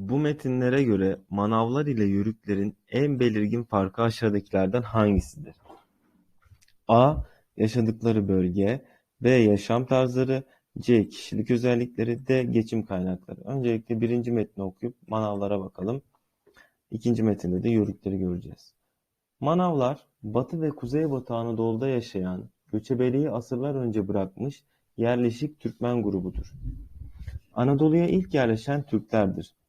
Bu metinlere göre manavlar ile yörüklerin en belirgin farkı aşağıdakilerden hangisidir? A. Yaşadıkları bölge B. Yaşam tarzları C. Kişilik özellikleri D. Geçim kaynakları. Öncelikle birinci metni okuyup manavlara bakalım. İkinci metinde de yörükleri göreceğiz. Manavlar, Batı ve Kuzeybatı Anadolu'da yaşayan, göçebeliği asırlar önce bırakmış yerleşik Türkmen grubudur. Anadolu'ya ilk yerleşen Türklerdir.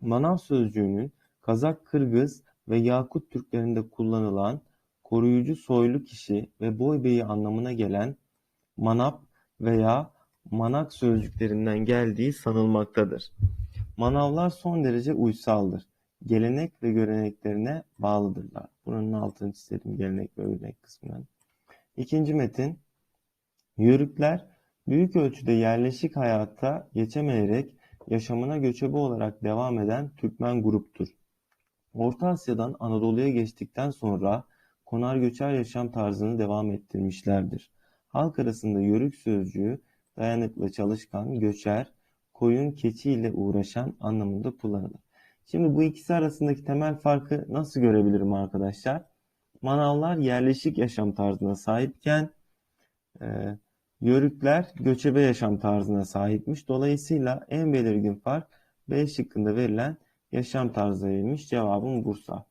Manav sözcüğünün Kazak, Kırgız ve Yakut Türklerinde kullanılan koruyucu soylu kişi ve boybeyi anlamına gelen manap veya manak sözcüklerinden geldiği sanılmaktadır. Manavlar son derece uysaldır. Gelenek ve göreneklerine bağlıdırlar. Buranın altını çizelim gelenek ve görenek kısmından. İkinci metin. Yörükler büyük ölçüde yerleşik hayata geçemeyerek yaşamına göçebe olarak devam eden Türkmen gruptur. Orta Asya'dan Anadolu'ya geçtikten sonra konar göçer yaşam tarzını devam ettirmişlerdir. Halk arasında yörük sözcüğü dayanıklı, çalışkan, göçer, koyun, keçi ile uğraşan anlamında kullanılır. Şimdi bu ikisi arasındaki temel farkı nasıl görebilirim arkadaşlar? Manavlar yerleşik yaşam tarzına sahipken e, Yörükler göçebe yaşam tarzına sahipmiş. Dolayısıyla en belirgin fark B şıkkında verilen yaşam tarzıymış. Cevabım Bursa.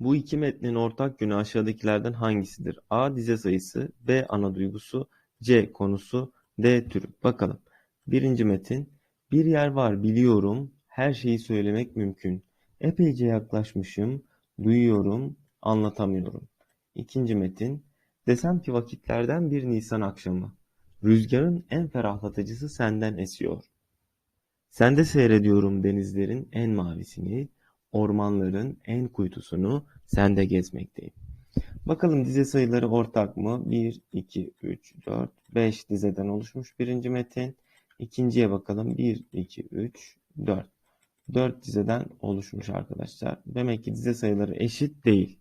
Bu iki metnin ortak yönü aşağıdakilerden hangisidir? A. Dize sayısı B. Ana duygusu C. Konusu D. Türü. Bakalım. Birinci metin. Bir yer var biliyorum. Her şeyi söylemek mümkün. Epeyce yaklaşmışım. Duyuyorum. Anlatamıyorum. İkinci metin. Desem ki vakitlerden bir Nisan akşamı. Rüzgarın en ferahlatıcısı senden esiyor. Sende seyrediyorum denizlerin en mavisini, ormanların en kuytusunu sende gezmekteyim. Bakalım dize sayıları ortak mı? 1, 2, 3, 4, 5 dizeden oluşmuş birinci metin. İkinciye bakalım. 1, 2, 3, 4. 4 dizeden oluşmuş arkadaşlar. Demek ki dize sayıları eşit değil.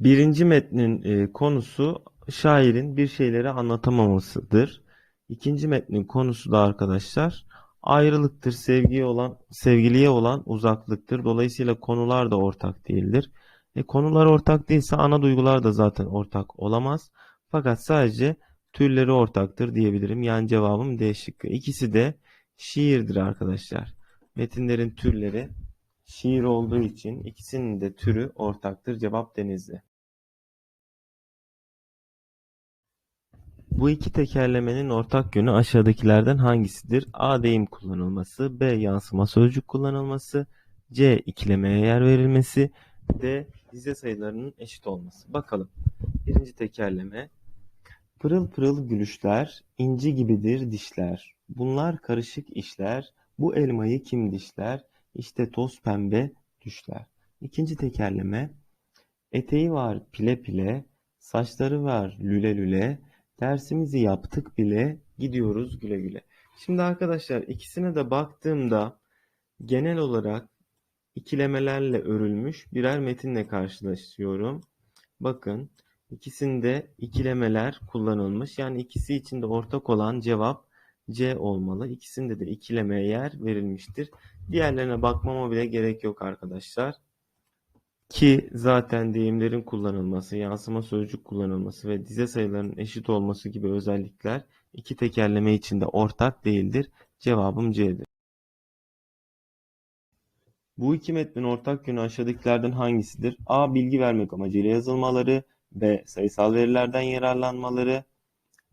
Birinci metnin e, konusu şairin bir şeyleri anlatamamasıdır. İkinci metnin konusu da arkadaşlar ayrılıktır, sevgiye olan sevgiliye olan uzaklıktır. Dolayısıyla konular da ortak değildir. E, konular ortak değilse ana duygular da zaten ortak olamaz. Fakat sadece türleri ortaktır diyebilirim. Yani cevabım D şıkkı. İkisi de şiirdir arkadaşlar. Metinlerin türleri şiir olduğu için ikisinin de türü ortaktır. Cevap Denizli. Bu iki tekerlemenin ortak yönü aşağıdakilerden hangisidir? A. Deyim kullanılması, B. Yansıma sözcük kullanılması, C. ikilemeye yer verilmesi, D. Dize sayılarının eşit olması. Bakalım. Birinci tekerleme. Pırıl pırıl gülüşler, inci gibidir dişler. Bunlar karışık işler, bu elmayı kim dişler? İşte toz pembe düşler. İkinci tekerleme. Eteği var pile pile, saçları var lüle lüle, dersimizi yaptık bile, gidiyoruz güle güle. Şimdi arkadaşlar ikisine de baktığımda genel olarak ikilemelerle örülmüş birer metinle karşılaşıyorum. Bakın ikisinde ikilemeler kullanılmış. Yani ikisi için de ortak olan cevap C olmalı. İkisinde de ikilemeye yer verilmiştir. Diğerlerine bakmama bile gerek yok arkadaşlar. Ki zaten deyimlerin kullanılması, yansıma sözcük kullanılması ve dize sayılarının eşit olması gibi özellikler iki tekerleme içinde ortak değildir. Cevabım C'dir. Bu iki metnin ortak yönü aşağıdakilerden hangisidir? A. Bilgi vermek amacıyla yazılmaları. B. Sayısal verilerden yararlanmaları.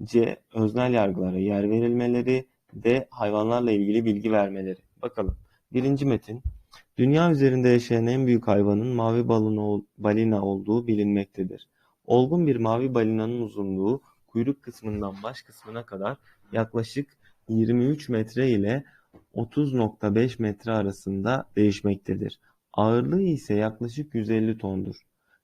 C. Öznel yargılara yer verilmeleri. D. Hayvanlarla ilgili bilgi vermeleri. Bakalım. Birinci metin. Dünya üzerinde yaşayan en büyük hayvanın mavi balina olduğu bilinmektedir. Olgun bir mavi balinanın uzunluğu kuyruk kısmından baş kısmına kadar yaklaşık 23 metre ile 30.5 metre arasında değişmektedir. Ağırlığı ise yaklaşık 150 tondur.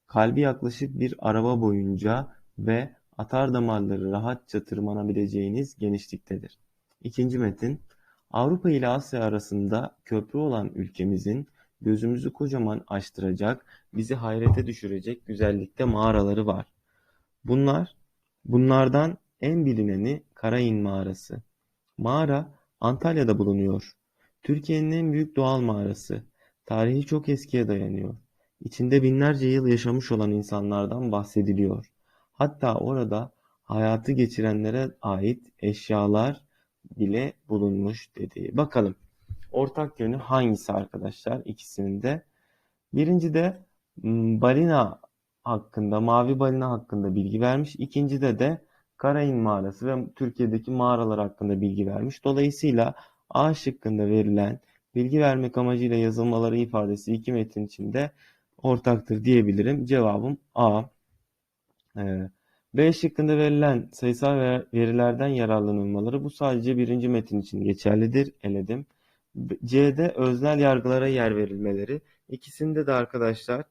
Kalbi yaklaşık bir araba boyunca ve atar damarları rahatça tırmanabileceğiniz genişliktedir. İkinci metin Avrupa ile Asya arasında köprü olan ülkemizin gözümüzü kocaman açtıracak, bizi hayrete düşürecek güzellikte mağaraları var. Bunlar, bunlardan en bilineni Karayin Mağarası. Mağara, Antalya'da bulunuyor. Türkiye'nin en büyük doğal mağarası. Tarihi çok eskiye dayanıyor. İçinde binlerce yıl yaşamış olan insanlardan bahsediliyor. Hatta orada hayatı geçirenlere ait eşyalar bile bulunmuş dedi. Bakalım ortak yönü hangisi arkadaşlar ikisinin de? Birinci de m, balina hakkında, mavi balina hakkında bilgi vermiş. İkincide de Karahin Mağarası ve Türkiye'deki mağaralar hakkında bilgi vermiş. Dolayısıyla A şıkkında verilen bilgi vermek amacıyla yazılmaları ifadesi iki metin içinde ortaktır diyebilirim. Cevabım A. Ee, B şıkkında verilen sayısal ver- verilerden yararlanılmaları bu sadece birinci metin için geçerlidir. Eledim. C'de öznel yargılara yer verilmeleri. İkisinde de arkadaşlar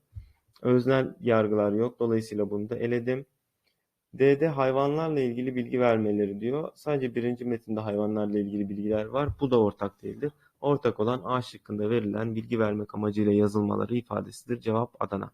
öznel yargılar yok. Dolayısıyla bunu da eledim. D'de hayvanlarla ilgili bilgi vermeleri diyor. Sadece birinci metinde hayvanlarla ilgili bilgiler var. Bu da ortak değildir. Ortak olan A şıkkında verilen bilgi vermek amacıyla yazılmaları ifadesidir. Cevap Adana.